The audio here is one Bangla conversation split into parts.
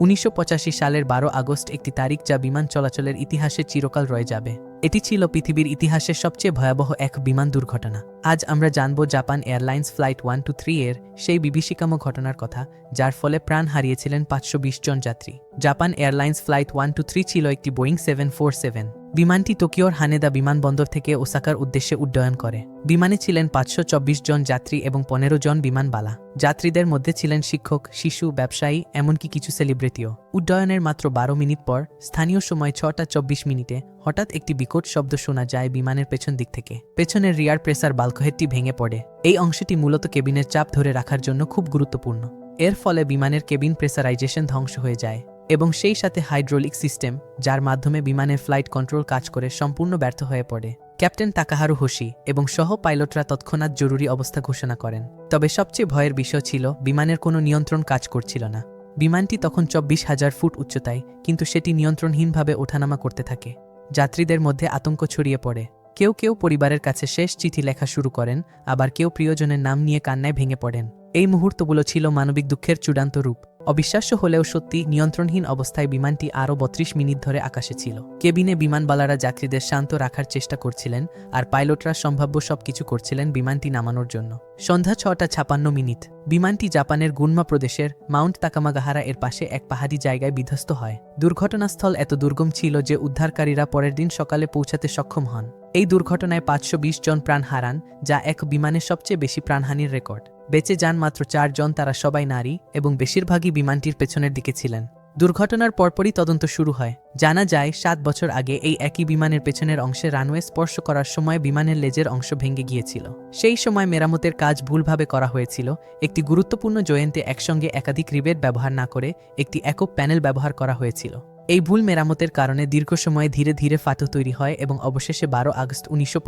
উনিশশো পঁচাশি সালের বারো আগস্ট একটি তারিখ যা বিমান চলাচলের ইতিহাসে চিরকাল রয়ে যাবে। এটি ছিল পৃথিবীর ইতিহাসের সবচেয়ে ভয়াবহ এক বিমান দুর্ঘটনা। আজ আমরা জানব Japan Airlines flight one two three এর সেই বিভীষিকাম ঘটনার কথা, যার ফলে প্রাণ হারিয়েছিলেন পাঁচশো বিশ জন যাত্রী। Japan Airlines flight one two three ছিল একটি বোয়িং সেভেন ফোর সেভেন। বিমানটি টোকিওর হানেদা বিমানবন্দর থেকে ওসাকার উদ্দেশ্যে উড্ডয়ন করে। বিমানে ছিলেন পাঁচশো চব্বিশ জন যাত্রী এবং পনেরো জন বিমানবালা। যাত্রীদের মধ্যে ছিলেন শিক্ষক, শিশু, ব্যবসায়ী, এমনকি কিছু সেলিব্রিটিও। উড্ডয়নের মাত্র বারো মিনিট পর স্থানীয় সময় ছটা চব্বিশ মিনিটে হঠাৎ একটি বিকট শব্দ শোনা যায় বিমানের পেছন দিক থেকে। পেছনের রিয়ার প্রেসার বাল্কহেডটি ভেঙে পড়ে। এই অংশটি মূলত কেবিনের চাপ ধরে রাখার জন্য খুব গুরুত্বপূর্ণ। এর ফলে বিমানের কেবিন প্রেসারাইজেশন ধ্বংস হয়ে যায়। এবং সেই সাথে হাইড্রোলিক সিস্টেম, যার মাধ্যমে বিমানের ফ্লাইট কন্ট্রোল কাজ করে সম্পূর্ণ ব্যর্থ হয়ে পড়ে। ক্যাপ্টেন তাকাহারু হোশি এবং সহ পাইলটরা তৎক্ষণাৎ জরুরি অবস্থা ঘোষণা করেন। তবে সবচেয়ে ভয়ের বিষয় ছিল, বিমানের কোনো নিয়ন্ত্রণ কাজ করছিল না। বিমানটি তখন চব্বিশ হাজার ফুট উচ্চতায়, কিন্তু সেটি নিয়ন্ত্রণহীনভাবে ওঠানামা করতে থাকে। যাত্রীদের মধ্যে আতঙ্ক ছড়িয়ে পড়ে। কেউ কেউ পরিবারের কাছে শেষ চিঠি লেখা শুরু করেন, আবার কেউ প্রিয়জনের নাম নিয়ে কান্নায় ভেঙে পড়েন। এই মুহূর্তগুলো ছিল মানবিক দুঃখের চূড়ান্ত রূপ। অবিশ্বাস্য হলেও সত্যি নিয়ন্ত্রণহীন অবস্থায় বিমানটি আরও বত্রিশ মিনিট ধরে আকাশে ছিল। কেবিনে বিমানবালারা যাত্রীদের শান্ত রাখার চেষ্টা করছিলেন আর পাইলটরা সম্ভাব্য সবকিছু করছিলেন বিমানটি নামানোর জন্য। সন্ধ্যা ছটা ছাপান্ন মিনিট। বিমানটি জাপানের গুনমা প্রদেশের মাউন্ট তাকামাগাহারা এর পাশে এক পাহাড়ি জায়গায় বিধ্বস্ত হয়। দুর্ঘটনাস্থল এত দুর্গম ছিল যে উদ্ধারকারীরা পরের দিন সকালে পৌঁছাতে সক্ষম হন। এই দুর্ঘটনায় পাঁচশো বিশ জন প্রাণ হারান, যা এক বিমানের সবচেয়ে বেশি প্রাণহানির রেকর্ড। বেঁচে যান মাত্র চারজন, তারা সবাই নারী এবং বেশিরভাগই বিমানটির পেছনের দিকে ছিলেন। দুর্ঘটনার পরপরই তদন্ত শুরু হয়। জানা যায়, সাত বছর আগে এই একই বিমানের পেছনের অংশে রানওয়ে স্পর্শ করার সময় বিমানের লেজের অংশ ভেঙে গিয়েছিল। সেই সময় মেরামতের কাজ ভুলভাবে করা হয়েছিল। একটি গুরুত্বপূর্ণ জয়েন্টে একসঙ্গে একাধিক রিবেট ব্যবহার না করে একটি একক প্যানেল ব্যবহার করা হয়েছিল। এই ভুল মেরামতের কারণে দীর্ঘ সময়ে ধীরে ধীরে ফাটো তৈরি হয় এবং অবশেষে বারো আগস্ট উনিশশো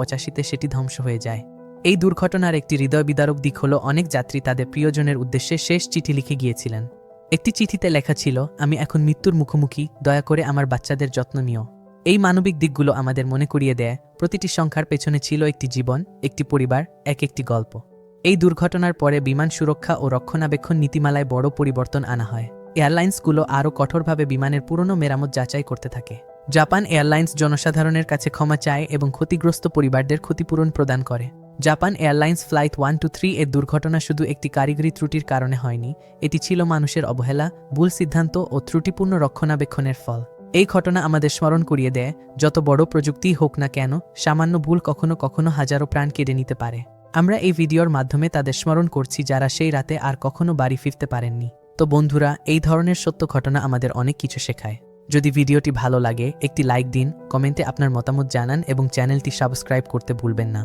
সেটি ধ্বংস হয়ে যায়। এই দুর্ঘটনার একটি হৃদয় বিদারক দিক হল অনেক যাত্রী তাদের প্রিয়জনের উদ্দেশ্যে শেষ চিঠি লিখে গিয়েছিলেন। একটি চিঠিতে লেখা ছিল, আমি এখন মৃত্যুর মুখোমুখি, দয়া করে আমার বাচ্চাদের যত্ন নিও। এই মানবিক দিকগুলো আমাদের মনে করিয়ে দেয়, প্রতিটি সংখ্যার পেছনে ছিল একটি জীবন, একটি পরিবার, এক একটি গল্প। এই দুর্ঘটনার পরে বিমান সুরক্ষা ও রক্ষণাবেক্ষণ নীতিমালায় বড় পরিবর্তন আনা হয়। এয়ারলাইন্সগুলো আরও কঠোরভাবে বিমানের পুরনো মেরামত যাচাই করতে থাকে। জাপান এয়ারলাইন্স জনসাধারণের কাছে ক্ষমা চায় এবং ক্ষতিগ্রস্ত পরিবারদের ক্ষতিপূরণ প্রদান করে। Japan Airlines flight one two three এর দুর্ঘটনা শুধু একটি কারিগরি ত্রুটির কারণে হয়নি, এটি ছিল মানুষের অবহেলা, ভুল সিদ্ধান্ত ও ত্রুটিপূর্ণ রক্ষণাবেক্ষণের ফল। এই ঘটনা আমাদের স্মরণ করিয়ে দেয়, যত বড় প্রযুক্তিই হোক না কেন, সামান্য ভুল কখনো কখনো হাজারো প্রাণ কেড়ে নিতে পারে। আমরা এই ভিডিওর মাধ্যমে তাদের স্মরণ করছি যারা সেই রাতে আর কখনো বাড়ি ফিরতে পারেননি। তো বন্ধুরা, এই ধরনের সত্য ঘটনা আমাদের অনেক কিছু শেখায়। যদি ভিডিওটি ভালো লাগে, একটি লাইক দিন, কমেন্টে আপনার মতামত জানান এবং চ্যানেলটি সাবস্ক্রাইব করতে ভুলবেন না।